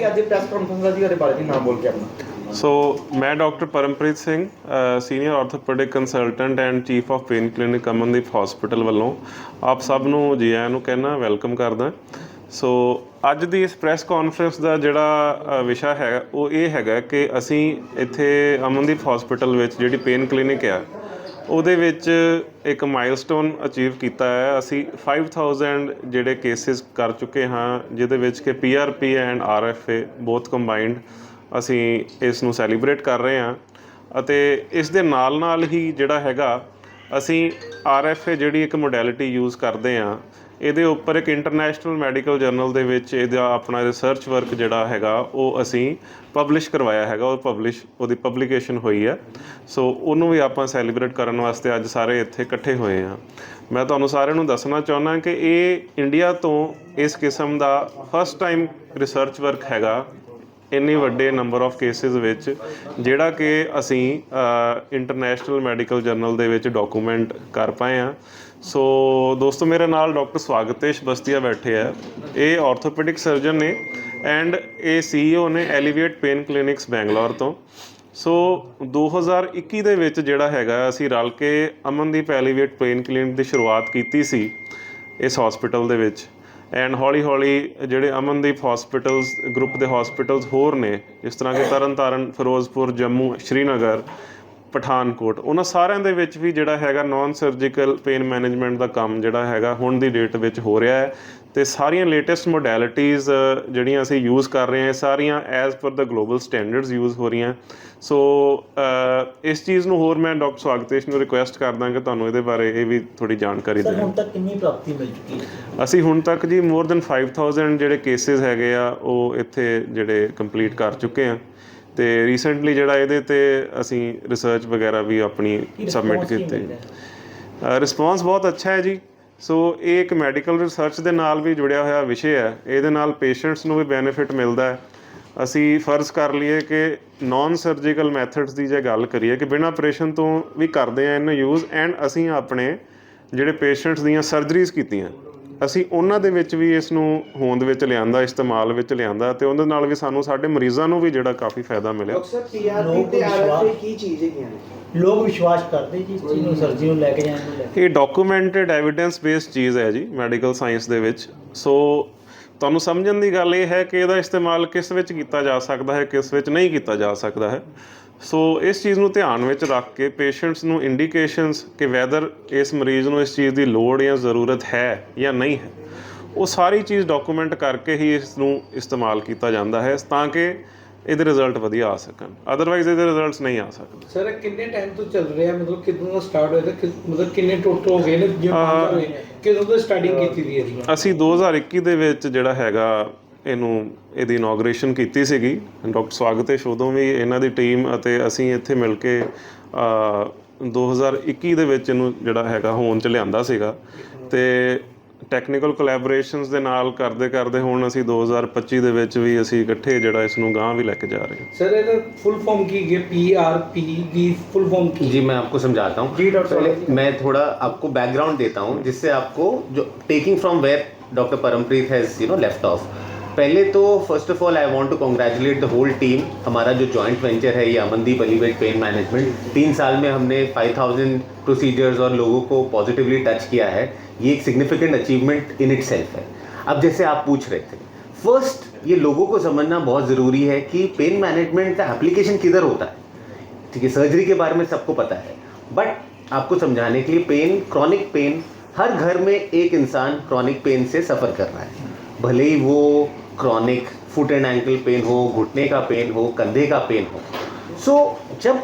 ਜਿਹੜੀ ਅੱਜ press conference ਦਾ ਜੀ ਉਹਦੇ ਬਾਰੇ ਜੀ ਨਾਮ ਬੋਲ ਕੇ ਆਪਣਾ। ਸੋ ਮੈਂ doctor Parampreet Singh senior orthopaedic consultant and chief of pain clinic Amandeep hospital ਵੱਲੋਂ ਆਪ ਸਭ ਨੂੰ, ਜੀ ਆਇਆਂ ਨੂੰ ਕਹਿਣਾ ਵੈਲਕਮ ਕਰਦਾ। ਸੋ ਅੱਜ ਦੀ ਇਸ ਪ੍ਰੈਸ ਕਾਨਫਰੰਸ ਦਾ ਜਿਹੜਾ ਵਿਸ਼ਾ ਹੈ ਉਹ ਇਹ ਹੈਗਾ ਕਿ ਅਸੀਂ ਇੱਥੇ ਅਮਨਦੀਪ ਹਸਪੀਟਲ ਵਿੱਚ ਜਿਹੜੀ ਪੇਨ ਕਲੀਨਿਕ ਆ ਉਹਦੇ ਵਿੱਚ ਇੱਕ ਮਾਈਲਸਟੋਨ ਅਚੀਵ ਕੀਤਾ ਹੈ। ਅਸੀਂ 5000 ਜਿਹੜੇ ਕੇਸਿਸ ਕਰ ਚੁੱਕੇ ਹਾਂ, ਜਿਹਦੇ ਵਿੱਚ ਕਿ ਪੀਆਰਪੀ ਐਂਡ ਆਰਐਫਏ ਬੋਥ ਕੰਬਾਈਨਡ ਅਸੀਂ ਇਸ ਨੂੰ ਸੈਲੀਬ੍ਰੇਟ ਕਰ ਰਹੇ ਹਾਂ। ਅਤੇ ਇਸ ਦੇ ਨਾਲ ਨਾਲ ਹੀ ਜਿਹੜਾ ਹੈਗਾ, ਅਸੀਂ ਆਰਐਫਏ ਜਿਹੜੀ ਇੱਕ ਮੋਡੈਲਿਟੀ ਯੂਜ਼ ਕਰਦੇ ਹਾਂ ਇਹਦੇ ਉੱਪਰ ਇੱਕ ਇੰਟਰਨੈਸ਼ਨਲ ਮੈਡੀਕਲ ਜਰਨਲ ਦੇ ਵਿੱਚ ਇਹਦਾ ਆਪਣਾ ਰਿਸਰਚ ਵਰਕ ਜਿਹੜਾ ਹੈਗਾ, ਉਹ ਅਸੀਂ ਪਬਲਿਸ਼ ਕਰਵਾਇਆ ਹੈਗਾ, ਉਹ ਪਬਲਿਸ਼ ਉਹਦੀ ਪਬਲੀਕੇਸ਼ਨ ਹੋਈ ਹੈ ਸੋ ਉਹਨੂੰ ਵੀ ਆਪਾਂ ਸੈਲੀਬ੍ਰੇਟ ਕਰਨ ਵਾਸਤੇ ਅੱਜ ਸਾਰੇ ਇੱਥੇ ਇਕੱਠੇ ਹੋਏ ਹਾਂ ਮੈਂ ਤੁਹਾਨੂੰ ਸਾਰਿਆਂ ਨੂੰ ਦੱਸਣਾ ਚਾਹੁੰਦਾ ਕਿ ਇਹ ਇੰਡੀਆ ਤੋਂ ਇਸ ਕਿਸਮ ਦਾ ਫਸਟ ਟਾਈਮ ਰਿਸਰਚ ਵਰਕ ਹੈਗਾ, ਇੰਨੇ ਵੱਡੇ ਨੰਬਰ ਆਫ ਕੇਸਿਸ ਵਿੱਚ, ਜਿਹੜਾ ਕਿ ਅਸੀਂ ਇੰਟਰਨੈਸ਼ਨਲ ਮੈਡੀਕਲ ਜਰਨਲ ਦੇ ਵਿੱਚ ਡਾਕੂਮੈਂਟ ਕਰ ਪਾਏ ਆ। ਸੋ ਦੋਸਤੋ, ਮੇਰੇ ਨਾਲ ਡਾਕਟਰ ਸਵਾਗਤੇਸ਼ ਬਸਤੀਆ ਬੈਠੇ ਆ। ਇਹ ਆਰਥੋਪੈਡਿਕ ਸਰਜਨ ਨੇ ਐਂਡ ਇਹ ਸੀਈਓ ਨੇ ਐਲੀਵੇਟ ਪੇਨ ਕਲੀਨਿਕਸ ਬੈਂਗਲੌਰ ਤੋਂ। ਸੋ 2021 ਦੇ ਵਿੱਚ ਜਿਹੜਾ ਹੈਗਾ, ਅਸੀਂ ਰਲ ਕੇ ਅਮਨਦੀਪ ਐਲੀਵੇਟ ਪੇਨ ਕਲੀਨਿਕ ਦੀ ਸ਼ੁਰੂਆਤ ਕੀਤੀ ਸੀ ਇਸ ਹਸਪੀਟਲ ਦੇ ਵਿੱਚ। ਐਂਡ ਹੌਲੀ ਹੌਲੀ ਜਿਹੜੇ ਅਮਨਦੀਪ ਹਸਪੀਟਲਸ ਗਰੁੱਪ ਦੇ ਹਸਪੀਟਲਸ ਹੋਰ ਨੇ, ਜਿਸ ਤਰ੍ਹਾਂ ਕਿ ਤਰਨਤਾਰਨ, ਫਿਰੋਜ਼ਪੁਰ, ਜੰਮੂ, ਸ਼੍ਰੀਨਗਰ ਪਠਾਨਕੋਟ। ਉਹਨਾਂ ਸਾਰਿਆਂ ਦੇ ਵਿੱਚ ਵੀ ਜਿਹੜਾ ਹੈਗਾ ਨਾਨ ਸਰਜੀਕਲ ਪੇਨ ਮੈਨੇਜਮੈਂਟ ਦਾ ਕੰਮ ਜਿਹੜਾ ਹੈਗਾ ਹੁਣ ਦੀ ਡੇਟ ਵਿੱਚ ਹੋ ਰਿਹਾ ਹੈ। ਤੇ ਸਾਰੀਆਂ ਲੇਟੈਸਟ ਮੋਡੈਲਿਟੀਜ਼ ਜਿਹੜੀਆਂ ਅਸੀਂ ਯੂਜ਼ ਕਰ ਰਹੇ ਹਾਂ ਸਾਰੀਆਂ ਐਜ਼ ਪਰ ਦਾ ਗਲੋਬਲ ਸਟੈਂਡਰਡਸ ਯੂਜ਼ ਹੋ ਰਹੀਆਂ। ਸੋ ਇਸ ਚੀਜ਼ ਨੂੰ ਹੋਰ ਮੈਂ ਡਾਕਟਰ ਸਵਾਗਤੇਸ਼ ਨੂੰ ਰਿਕੁਐਸਟ ਕਰਦਾ ਕਿ ਤੁਹਾਨੂੰ ਇਹਦੇ ਬਾਰੇ ਇਹ ਵੀ ਥੋੜੀ ਜਾਣਕਾਰੀ ਦੇਣ। ਹੁਣ ਤੱਕ ਕਿੰਨੀ ਪ੍ਰਾਪਤੀ ਮਿਲ ਚੁੱਕੀ ਹੈ? ਅਸੀਂ ਹੁਣ ਤੱਕ ਜੀ ਮੋਰ ਦੈਨ 5000 ਜਿਹੜੇ ਕੇਸਿਸ ਹੈਗੇ ਆ ਉਹ ਇੱਥੇ ਜਿਹੜੇ ਕੰਪਲੀਟ ਕਰ ਚੁੱਕੇ ਆ ਤੇ ਰੀਸੈਂਟਲੀ ਜਿਹੜਾ ਇਹਦੇ ਤੇ ਅਸੀਂ ਰਿਸਰਚ ਵਗੈਰਾ ਵੀ ਆਪਣੀ ਸਬਮਿਟ ਕੀਤੇ। ਰਿਸਪੌਂਸ ਬਹੁਤ ਅੱਛਾ ਹੈ ਜੀ। ਸੋ ਇਹ ਇੱਕ ਮੈਡੀਕਲ ਰਿਸਰਚ ਦੇ ਨਾਲ ਵੀ ਜੁੜਿਆ ਹੋਇਆ ਵਿਸ਼ੇ ਹੈ। ਇਹਦੇ ਨਾਲ ਪੇਸ਼ੈਂਟਸ ਨੂੰ ਵੀ ਬੈਨੀਫਿਟ ਮਿਲਦਾ ਹੈ। ਅਸੀਂ ਫਰਜ਼ ਕਰ ਲਈਏ ਕਿ ਨਾਨ ਸਰਜੀਕਲ ਮੈਥਡਸ ਦੀ ਜੇ ਗੱਲ ਕਰੀਏ ਕਿ ਬਿਨਾਂ ਆਪਰੇਸ਼ਨ ਤੋਂ ਵੀ ਕਰਦੇ ਆ ਇਹਨੂੰ ਯੂਜ਼ ਐਂਡ ਅਸੀਂ ਆਪਣੇ ਜਿਹੜੇ ਪੇਸ਼ੈਂਟਸ ਦੀਆਂ ਸਰਜਰੀਜ਼ ਕੀਤੀਆਂ ਅਸੀਂ ਉਹਨਾਂ ਦੇ ਵਿੱਚ ਵੀ ਇਸ ਨੂੰ ਹੋਂਦ ਵਿੱਚ ਲਿਆਂਦਾ ਇਸਤੇਮਾਲ ਵਿੱਚ ਲਿਆਂਦਾ ਤੇ ਉਹਦੇ ਨਾਲ ਵੀ ਸਾਨੂੰ ਸਾਡੇ ਮਰੀਜ਼ਾਂ ਨੂੰ ਵੀ ਜਿਹੜਾ ਕਾਫੀ ਫਾਇਦਾ ਮਿਲਿਆ। ਡਾਕਟਰ ਪੀਆਰਪੀ ਲੋਕ ਤੇ ਆਰਐਫਏ ਵਿਸ਼ਵਾਸ- ਕੀ ਚੀਜ਼ ਹੈਗੀਆਂ ਨੇ? ਲੋਕ ਵਿਸ਼ਵਾਸ ਕਰਦੇ ਜੀ ਇਸ ਚੀਜ਼ ਨੂੰ ਸਰਜੀ ਨੂੰ ਲੈ ਕੇ ਜਾਣ ਨੂੰ ਲੈ ਕੇ। ਇਹ ਡਾਕੂਮੈਂਟਡ ਐਵੀਡੈਂਸ ਬੇਸਡ ਚੀਜ਼ ਹੈ ਜੀ ਮੈਡੀਕਲ ਸਾਇੰਸ ਦੇ ਵਿੱਚ। ਸੋ ਤੁਹਾਨੂੰ ਸਮਝਣ ਦੀ ਗੱਲ ਇਹ ਹੈ ਕਿ ਇਹਦਾ ਇਸਤੇਮਾਲ ਕਿਸ ਵਿੱਚ ਕੀਤਾ ਜਾ ਸਕਦਾ ਹੈ, ਕਿਸ ਵਿੱਚ ਨਹੀਂ ਕੀਤਾ ਜਾ ਸਕਦਾ ਹੈ। ਸੋ ਇਸ ਚੀਜ਼ ਨੂੰ ਧਿਆਨ ਵਿੱਚ ਰੱਖ ਕੇ ਪੇਸ਼ੈਂਟਸ ਨੂੰ ਇੰਡੀਕੇਸ਼ਨਸ ਕਿ ਵੈਦਰ ਇਸ ਮਰੀਜ਼ ਨੂੰ ਇਸ ਚੀਜ਼ ਦੀ ਲੋੜ ਜਾਂ ਜ਼ਰੂਰਤ ਹੈ ਜਾਂ ਨਹੀਂ ਹੈ, ਉਹ ਸਾਰੀ ਚੀਜ਼ ਡਾਕੂਮੈਂਟ ਕਰਕੇ ਹੀ ਇਸ ਨੂੰ ਇਸਤੇਮਾਲ ਕੀਤਾ ਜਾਂਦਾ ਹੈ ਤਾਂ ਕਿ ਇਹਦੇ ਰਿਜ਼ਲਟ ਵਧੀਆ ਆ ਸਕਣ। ਅਦਰਵਾਈਜ਼ ਇਹਦੇ ਰਿਜ਼ਲਟਸ ਨਹੀਂ ਆ ਸਕਦੇ। ਸਰ ਇਹ ਕਿੰਨੇ ਟਾਈਮ ਤੋਂ ਚੱਲ ਰਿਹਾ? ਮਤਲਬ ਕਿਦੋਂ ਦਾ ਸਟਾਰਟ ਹੋਇਆ? ਤੇ ਮਤਲਬ ਕਿੰਨੇ ਟੋਟਲ ਹੋ ਗਏ ਨੇ? ਜਿਵੇਂ ਪੰਜ ਹੋਏ ਨੇ। ਕਿਦੋਂ ਤੋਂ ਸਟਾਰਟਿੰਗ ਕੀਤੀ ਦੀ ਹੈ ਜੀ? ਅਸੀਂ 2021 ਦੇ ਵਿੱਚ ਜਿਹੜਾ ਹੈਗਾ ਇਹਨੂੰ ਇਹਦੀ ਇਨੋਗ੍ਰੇਸ਼ਨ ਕੀਤੀ ਸੀਗੀ। ਡਾਕਟਰ ਸਵਾਗਤੇਸ਼ ਉਦੋਂ ਵੀ। ਇਹਨਾਂ ਦੀ ਟੀਮ ਅਤੇ ਅਸੀਂ ਇੱਥੇ ਮਿਲ ਕੇ ਅ, 2021 ਦੇ ਵਿੱਚ ਇਹਨੂੰ ਜਿਹੜਾ ਹੈਗਾ ਹੋਂਦ ਚ ਲਿਆਂਦਾ ਸੀਗਾ। ਤੇ ਟੈਕਨੀਕਲ ਕੋਲੈਬੋਰੇਸ਼ਨਸ ਦੇ ਨਾਲ ਕਰਦੇ ਕਰਦੇ ਹੁਣ ਅਸੀਂ 2025 ਦੇ ਵਿੱਚ ਵੀ ਅਸੀਂ ਇਕੱਠੇ ਜਿਹੜਾ ਇਸ ਨੂੰ ਗਾਂਹ ਵੀ ਲੈ ਕੇ ਜਾ ਰਹੇ ਹਾਂ ਸਰ ਇਹਦਾ ਫੁੱਲ ਫਾਰਮ ਕੀ ਹੈ ਪੀ ਆਰ ਪੀ ਦੀ फुल फॉर्म की जी मैं आपको समझाता हूँ जी, डॉक्टर पहले साहब। मैं थोड़ा आपको बैकग्राउंड देता हूँ जिससे आपको जो taking from where doctor Parampreet has you know left off पहले तो first of all I want to congratulate the whole team हमारा जो जॉइंट वेंचर है, ये अमनदीप अलीवेट पेन मैनेजमेंट तीन साल में हमने 5000 प्रोसीजर्स और लोगों को पॉजिटिवली टच किया है। ये एक सिग्निफिकेंट अचीवमेंट इन इट है। अब जैसे आप पूछ रहे थे फ़र्स्ट ये लोगों को समझना बहुत ज़रूरी है कि पेन मैनेजमेंट का एप्लीकेशन किधर होता है। ठीक है सर्जरी के बारे में सबको पता है। बट आपको समझाने के लिए पेन क्रॉनिक पेन हर घर में एक इंसान क्रॉनिक पेन से सफ़र कर रहा है। भले ही वो chronic foot and ankle pain हो घुटने का पेन हो कंधे का पेन हो। सो so, जब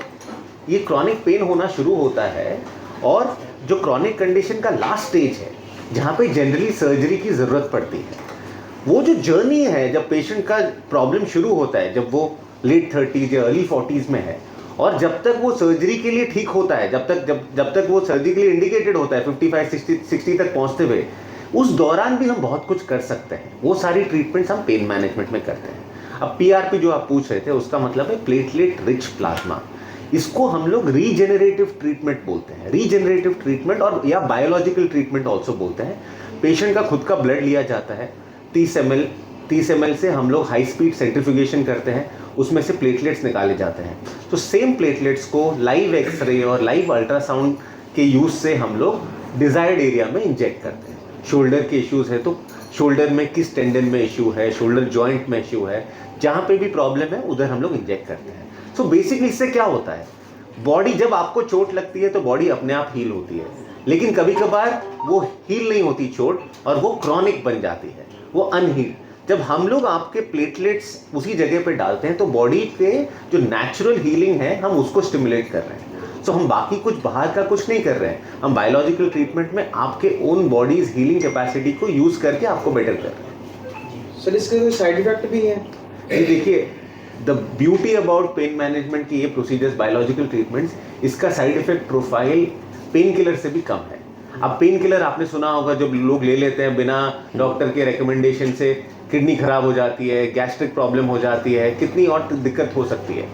ये क्रॉनिक पेन होना शुरू होता है और जो क्रॉनिक कंडीशन का लास्ट स्टेज है जहाँ पे जनरली सर्जरी की ज़रूरत पड़ती है वो जो जर्नी है जब पेशेंट का प्रॉब्लम शुरू होता है जब वो लेट थर्टीज या अर्ली फोर्टीज़ में है और जब तक वो सर्जरी के लिए ठीक होता है जब तक जब जब तक वो सर्जरी के लिए इंडिकेटेड होता है 55 60 60 तक पहुँचते हुए उस दौरान भी हम बहुत कुछ कर सकते हैं। वो सारी ट्रीटमेंट्स हम पेन मैनेजमेंट में करते हैं। अब पीआरपी जो आप पूछ रहे थे, उसका मतलब है प्लेटलेट रिच प्लाज्मा इसको हम लोग रीजेनरेटिव ट्रीटमेंट बोलते हैं। रीजेनरेटिव ट्रीटमेंट और, या बायोलॉजिकल ट्रीटमेंट ऑल्सो बोलते हैं। पेशेंट का खुद का ब्लड लिया जाता है। तीस एम 30 एम से हम लोग हाई स्पीड सेंट्रीफ्यूगेशन करते हैं। उसमें से प्लेटलेट्स निकाले जाते हैं। तो सेम प्लेटलेट्स को लाइव एक्सरे और लाइव अल्ट्रासाउंड के यूज़ से हम लोग डिज़ायर्ड एरिया में इंजेक्ट करते हैं। शोल्डर के इश्यूज़ हैं तो शोल्डर में किस टेंडन में इशू है, शोल्डर जॉइंट में इशू है, जहाँ पे भी प्रॉब्लम है, उधर हम लोग इंजेक्ट करते हैं। सो बेसिकली इससे क्या होता है? बॉडी जब आपको चोट लगती है तो बॉडी अपने आप हील होती है। लेकिन कभी कभार वो हील नहीं होती चोट, और वो क्रॉनिक बन जाती है, वो अनहील जब हम लोग आपके प्लेटलेट्स उसी जगह पे डालते हैं तो बॉडी पे जो नेचुरल हीलिंग है, हम उसको स्टिमुलेट कर रहे हैं। सो हम बाकी कुछ बाहर का कुछ नहीं कर रहे हैं। हम बायोलॉजिकल ट्रीटमेंट में आपके ओन बॉडीज हीलिंग कैपेसिटी को यूज़ करके आपको बेटर कर रहे हैं। सर इसके कोई साइड इफ़ेक्ट भी है? ये देखिए the beauty about pain management की ये प्रोसीजर्स बायोलॉजिकल ट्रीटमेंट्स इसका side effect profile pain killer से भी कम है। अब पेन किलर आपने सुना होगा जब लोग ले लेते हैं बिना डॉक्टर के रिकमेंडेशन से किडनी खराब हो जाती है गैस्ट्रिक प्रॉब्लम हो जाती है कितनी और दिक्कत हो सकती है।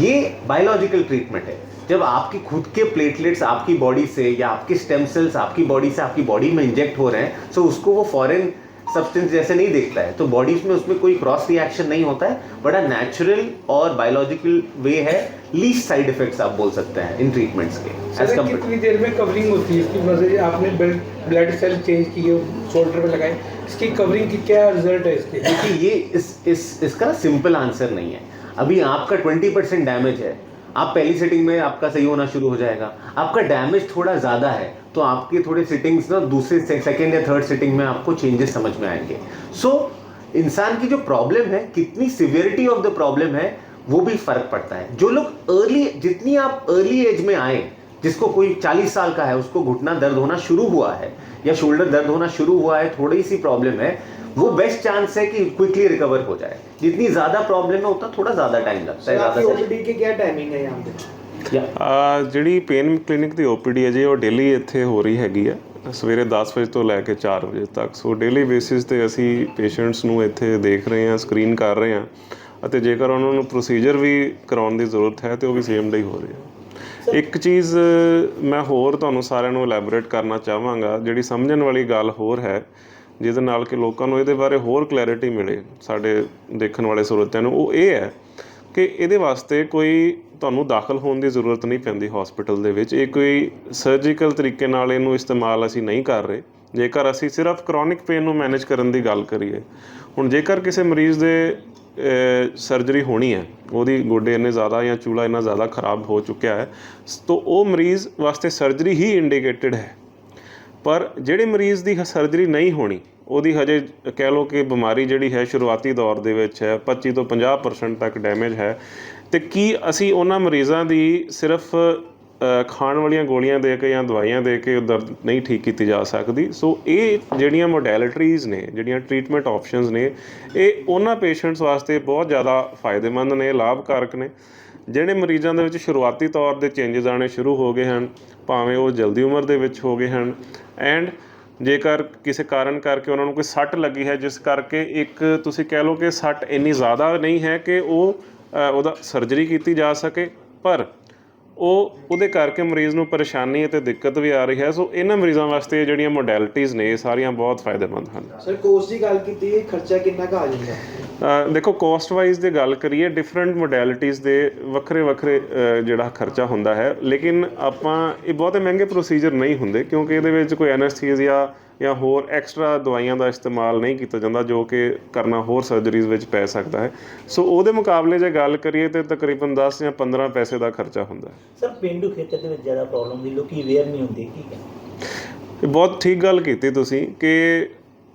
ये बायोलॉजिकल ट्रीटमेंट है। जब आपके खुद के प्लेटलेट्स आपकी बॉडी से या आपके स्टेम सेल्स आपकी बॉडी से आपकी बॉडी में इंजेक्ट हो रहे हैं सो उसको वो फॉरेन सब्सटेंस जैसे नहीं देखता है। तो बॉडीज में उसमें कोई क्रॉस रिएक्शन नहीं होता है बड़ा नेचुरल और बायोलॉजिकल वे है लीस्ट साइड इफेक्ट्स आप बोल सकते हैं इन ट्रीटमेंट्स के एज कंपेयर कितनी देर में कवरिंग होती है इसकी? मतलब आपने ब्लड सेल चेंज किए शोल्डर पे लगाए इसकी कवरिंग की क्या रिज़ल्ट है इसके? देखिए ये इस इस इसका सिंपल आंसर नहीं है। अभी आपका ट्वेंटी परसेंट डैमेज है आप पहली सेटिंग में आपका सही होना शुरू हो जाएगा। आपका डैमेज थोड़ा ज़्यादा है तो आपके थोड़े सेटिंग्स ना दूसरे सेकेंड या थर्ड सेटिंग में आपको चेंजेस समझ में आएँगे। सो so, इंसान की जो प्रॉब्लम है कितनी सिवियरिटी ऑफ़ द प्रॉब्लम है वो भी फ़र्क पड़ता है। जो लोग अर्ली जितनी आप अर्ली एज में आए जिसको कोई 40 साल का है उसको घुटना दर्द होना शुरू हुआ है या शोल्डर दर्द होना शुरू हुआ है थोड़ी सी प्रॉब्लम है वो बेस्ट चांस है कि क्विकली रिकवर हो जाए जितनी ज्यादा प्रॉब्लम है उतना थोड़ा ज्यादा टाइम लगता है सर आपकी ज्यादा ओपीडी की क्या टाइमिंग है यहाँ पे या ਆ ਜਿਹੜੀ ਪੇਨ ਕਲੀਨਿਕ ਦੀ ਓਪੀਡੀ ਹੈ ਜੀ ਉਹ ਡੇਲੀ ਇੱਥੇ ਹੋ ਰਹੀ ਹੈਗੀ ਆ ਸਵੇਰੇ 10 ਵਜੇ ਤੋਂ ਲੈ ਕੇ 4 ਵਜੇ ਤੱਕ ਸੋ ਡੇਲੀ ਬੇਸਿਸ ਤੇ ਅਸੀਂ ਪੇਸ਼ੈਂਟਸ ਨੂੰ ਇੱਥੇ ਦੇਖ ਰਹੇ ਹਾਂ ਸਕਰੀਨ ਕਰ ਰਹੇ ਹਾਂ ਅਤੇ ਜੇਕਰ ਉਹਨਾਂ ਨੂੰ ਪ੍ਰੋਸੀਜਰ ਵੀ ਕਰਾਉਣ ਦੀ ਜ਼ਰੂਰਤ ਹੈ ਤੇ ਉਹ ਵੀ ਸੇਮ ਡੇ ਹੀ ਹੋ ਰਹੀ ਹੈ ਇੱਕ ਚੀਜ਼ ਮੈਂ ਹੋਰ ਤੁਹਾਨੂੰ ਸਾਰਿਆਂ ਨੂੰ ਐਲੈਬੋਰੇਟ ਕਰਨਾ ਚਾਹਾਂਗਾ ਜਿਹੜੀ ਸਮਝਣ ਵਾਲੀ ਗੱਲ ਹੋਰ ਹੈ ਜਿਹਦੇ ਨਾਲ ਕਿ ਲੋਕਾਂ ਨੂੰ ਇਹਦੇ ਬਾਰੇ ਹੋਰ ਕਲੈਰਿਟੀ ਮਿਲੇ ਸਾਡੇ ਦੇਖਣ ਵਾਲੇ ਸਰੋਤਿਆਂ ਨੂੰ, ਉਹ ਇਹ ਹੈ ਕਿ ਇਹਦੇ ਵਾਸਤੇ ਕੋਈ ਤੁਹਾਨੂੰ ਦਾਖਲ ਹੋਣ ਦੀ ਜ਼ਰੂਰਤ ਨਹੀਂ ਪੈਂਦੀ ਹਸਪੀਟਲ ਦੇ ਵਿੱਚ। ਇਹ ਕੋਈ ਸਰਜੀਕਲ ਤਰੀਕੇ ਨਾਲ ਇਹਨੂੰ ਇਸਤੇਮਾਲ ਅਸੀਂ ਨਹੀਂ ਕਰ ਰਹੇ। ਜੇਕਰ ਅਸੀਂ ਸਿਰਫ ਕ੍ਰੋਨਿਕ ਪੇਨ ਨੂੰ ਮੈਨੇਜ ਕਰਨ ਦੀ ਗੱਲ ਕਰੀਏ, ਹੁਣ ਜੇਕਰ ਕਿਸੇ ਮਰੀਜ਼ ਦੇ ਸਰਜਰੀ ਹੋਣੀ ਹੈ, ਉਹਦੀ ਗੋਡੇ ਇੰਨੇ ਜ਼ਿਆਦਾ ਜਾਂ ਚੂਲਾ ਇੰਨਾ ਜ਼ਿਆਦਾ ਖਰਾਬ ਹੋ ਚੁੱਕਿਆ ਹੈ, ਤਾਂ ਉਹ ਮਰੀਜ਼ ਵਾਸਤੇ ਸਰਜਰੀ ਹੀ ਇੰਡੀਕੇਟਡ ਹੈ। ਪਰ ਜਿਹੜੇ ਮਰੀਜ਼ ਦੀ ਸਰਜਰੀ ਨਹੀਂ ਹੋਣੀ ਉਹਦੀ ਹਜੇ ਕਹਿ ਲਓ ਕਿ ਬਿਮਾਰੀ ਜਿਹੜੀ ਹੈ ਸ਼ੁਰੂਆਤੀ ਦੌਰ ਦੇ ਵਿੱਚ ਹੈ 25 ਤੋਂ 50% ਤੱਕ ਡੈਮੇਜ ਹੈ। ਤੇ ਕੀ ਅਸੀਂ ਉਹਨਾਂ ਮਰੀਜ਼ਾਂ ਦੀ ਸਿਰਫ ਖਾਣ ਵਾਲੀਆਂ ਗੋਲੀਆਂ ਦੇ ਕੇ ਜਾਂ ਦਵਾਈਆਂ ਦੇ ਕੇ ਦਰਦ ਨਹੀਂ ਠੀਕ ਕੀਤੀ ਜਾ ਸਕਦੀ? ਸੋ ਇਹ ਜਿਹੜੀਆਂ ਮੋਡੈਲਿਟੀਜ਼ ਨੇ, ਜਿਹੜੀਆਂ ਟ੍ਰੀਟਮੈਂਟ ਆਪਸ਼ਨਸ ਨੇ, ਇਹ ਉਹਨਾਂ ਪੇਸ਼ੈਂਟਸ ਵਾਸਤੇ ਬਹੁਤ ਜ਼ਿਆਦਾ ਫਾਇਦੇਮੰਦ ਨੇ, ਲਾਭਕਾਰਕ ਨੇ ਜਿਹੜੇ ਮਰੀਜ਼ਾਂ ਦੇ ਵਿੱਚ ਸ਼ੁਰੂਆਤੀ ਤੌਰ ਦੇ ਚੇਂਜਸ ਆਣੇ ਸ਼ੁਰੂ ਹੋ ਗਏ ਹਨ, ਭਾਵੇਂ ਉਹ ਜਲਦੀ ਉਮਰ ਦੇ ਵਿੱਚ ਹੋ ਗਏ ਹਨ ਐਂਡ ਜੇਕਰ ਕਿਸੇ ਕਾਰਨ ਕਰਕੇ ਉਹਨਾਂ ਨੂੰ ਕੋਈ ਸੱਟ ਲੱਗੀ ਹੈ, ਜਿਸ ਕਰਕੇ ਇੱਕ ਤੁਸੀਂ ਕਹਿ ਲਓ ਕਿ ਸੱਟ ਇੰਨੀ ਜ਼ਿਆਦਾ ਨਹੀਂ ਹੈ ਕਿ ਉਹ ਉਹਦਾ ਸਰਜਰੀ ਕੀਤੀ ਜਾ ਸਕੇ, ਪਰ ਉਹ, ਉਹਦੇ ਕਰਕੇ ਮਰੀਜ਼ ਨੂੰ ਪਰੇਸ਼ਾਨੀ ਅਤੇ ਦਿੱਕਤ ਵੀ ਆ ਰਹੀ ਹੈ। ਸੋ ਇਹਨਾਂ ਮਰੀਜ਼ਾਂ ਵਾਸਤੇ ਜਿਹੜੀਆਂ ਮੋਡੈਲਿਟੀਜ਼ ਨੇ, ਇਹ ਸਾਰੀਆਂ ਬਹੁਤ ਫਾਇਦੇਮੰਦ ਹਨ। ਸਰ ਕੋਰਸ ਦੀ ਗੱਲ ਕੀਤੀ, ਖਰਚਾ ਕਿੰਨਾ ਕੁ ਆ ਜਾਂਦਾ? ਦੇਖੋ ਕੋਸਟ ਵਾਈਜ਼ ਦੀ ਗੱਲ ਕਰੀਏ ਡਿਫਰੈਂਟ ਮੋਡੈਲਿਟੀਜ਼ ਦੇ ਵੱਖਰੇ ਵੱਖਰੇ ਜਿਹੜਾ ਖਰਚਾ ਹੁੰਦਾ ਹੈ। ਲੇਕਿਨ ਆਪਾਂ ਇਹ ਬਹੁਤੇ ਮਹਿੰਗੇ ਪ੍ਰੋਸੀਜਰ ਨਹੀਂ ਹੁੰਦੇ ਕਿਉਂਕਿ ਇਹਦੇ ਵਿੱਚ ਕੋਈ ਐਨੈਸਥੀਸੀਆ ਜਾਂ ਹੋਰ ਐਕਸਟਰਾ ਦਵਾਈਆਂ ਦਾ ਇਸਤੇਮਾਲ ਨਹੀਂ ਕੀਤਾ ਜਾਂਦਾ ਜੋ ਕਿ ਕਰਨਾ ਹੋਰ ਸਰਜਰੀਜ਼ ਵਿੱਚ ਪੈ ਸਕਦਾ ਹੈ। ਸੋ ਉਹਦੇ ਮੁਕਾਬਲੇ ਜੇ ਗੱਲ ਕਰੀਏ ਤੇ ਤਕਰੀਬਨ 10 ਜਾਂ 15 ਪੈਸੇ ਦਾ ਖਰਚਾ ਹੁੰਦਾ ਹੈ। ਸਰ ਪਿੰਡੂ ਖੇਤਰ ਦੇ ਵਿੱਚ ਜ਼ਿਆਦਾ ਪ੍ਰੋਬਲਮ ਦੀ ਲੋਕੀ ਅਵੇਅਰ ਨਹੀਂ ਹੁੰਦੇ ਕੀ ਕਹਿੰਦੇ ਬਹੁਤ ਠੀਕ ਗੱਲ ਕੀਤੀ ਤੁਸੀਂ ਕਿ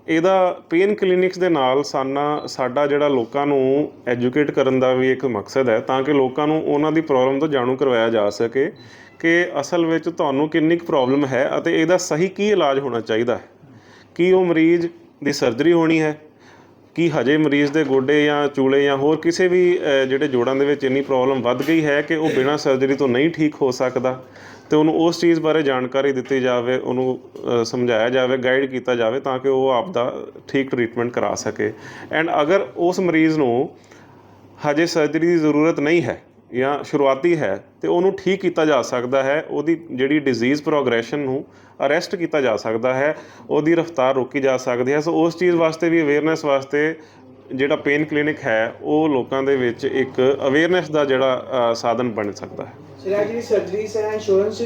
ਇਹਦਾ ਪੇਨ ਕਲੀਨਿਕਸ ਦੇ ਨਾਲ ਸਾਨਾ ਸਾਡਾ ਜਿਹੜਾ ਲੋਕਾਂ ਨੂੰ ਐਜੂਕੇਟ ਕਰਨ ਦਾ ਵੀ ਇੱਕ ਮਕਸਦ ਹੈ, ਤਾਂ ਕਿ ਲੋਕਾਂ ਨੂੰ ਉਹਨਾਂ ਦੀ ਪ੍ਰੋਬਲਮ ਤੋਂ ਜਾਣੂ ਕਰਵਾਇਆ ਜਾ ਸਕੇ ਕਿ ਅਸਲ ਵਿੱਚ ਤੁਹਾਨੂੰ ਕਿੰਨੀ ਕੁ ਪ੍ਰੋਬਲਮ ਹੈ ਅਤੇ ਇਹਦਾ ਸਹੀ ਕੀ ਇਲਾਜ ਹੋਣਾ ਚਾਹੀਦਾ ਹੈ? ਕੀ ਉਹ ਮਰੀਜ਼ ਦੀ ਸਰਜਰੀ ਹੋਣੀ ਹੈ? ਕੀ ਹਜੇ ਮਰੀਜ਼ ਦੇ ਗੋਡੇ ਜਾਂ ਚੂਲੇ ਜਾਂ ਹੋਰ ਕਿਸੇ ਵੀ ਜਿਹੜੇ ਜੋੜਾਂ ਦੇ ਵਿੱਚ ਇੰਨੀ ਪ੍ਰੋਬਲਮ ਵੱਧ ਗਈ ਹੈ ਕਿ ਉਹ ਬਿਨਾਂ ਸਰਜਰੀ ਤੋਂ ਨਹੀਂ ਠੀਕ ਹੋ ਸਕਦਾ? ਅਤੇ ਉਹਨੂੰ ਉਸ ਚੀਜ਼ ਬਾਰੇ ਜਾਣਕਾਰੀ ਦਿੱਤੀ ਜਾਵੇ, ਉਹਨੂੰ ਸਮਝਾਇਆ ਜਾਵੇ ਗਾਈਡ ਕੀਤਾ ਜਾਵੇ ਤਾਂ ਕਿ ਉਹ ਆਪਦਾ ਠੀਕ ਟਰੀਟਮੈਂਟ ਕਰਾ ਸਕੇ। ਐਂਡ ਅਗਰ ਉਸ ਮਰੀਜ਼ ਨੂੰ ਹਜੇ ਸਰਜਰੀ ਦੀ ਜ਼ਰੂਰਤ ਨਹੀਂ ਹੈ ਜਾਂ ਸ਼ੁਰੂਆਤੀ ਹੈ, ਤੇ ਉਹਨੂੰ ਠੀਕ ਕੀਤਾ ਜਾ ਸਕਦਾ ਹੈ, ਉਹਦੀ ਜਿਹੜੀ ਡਿਜ਼ੀਜ਼ ਪ੍ਰੋਗਰੈਸ਼ਨ ਨੂੰ ਅਰੈਸਟ ਕੀਤਾ ਜਾ ਸਕਦਾ ਹੈ, ਉਹਦੀ ਰਫ਼ਤਾਰ ਰੋਕੀ ਜਾ ਸਕਦੀ ਹੈ। ਸੋ ਉਸ ਚੀਜ਼ ਵਾਸਤੇ ਵੀ ਅਵੇਅਰਨੈਸ ਵਾਸਤੇ ਜਿਹੜਾ ਪੇਨ ਕਲੀਨਿਕ ਹੈ, ਉਹ ਲੋਕਾਂ ਦੇ ਵਿੱਚ ਇੱਕ ਅਵੇਅਰਨੈਸ ਦਾ ਜਿਹੜਾ ਸਾਧਨ ਬਣ ਸਕਦਾ ਹੈ। ਸਰ ਇਹ ਜਿਹੜੀ ਸਰਜਰੀਜ਼ ਹੈ ਇੰਸ਼ੋਰੈਂਸ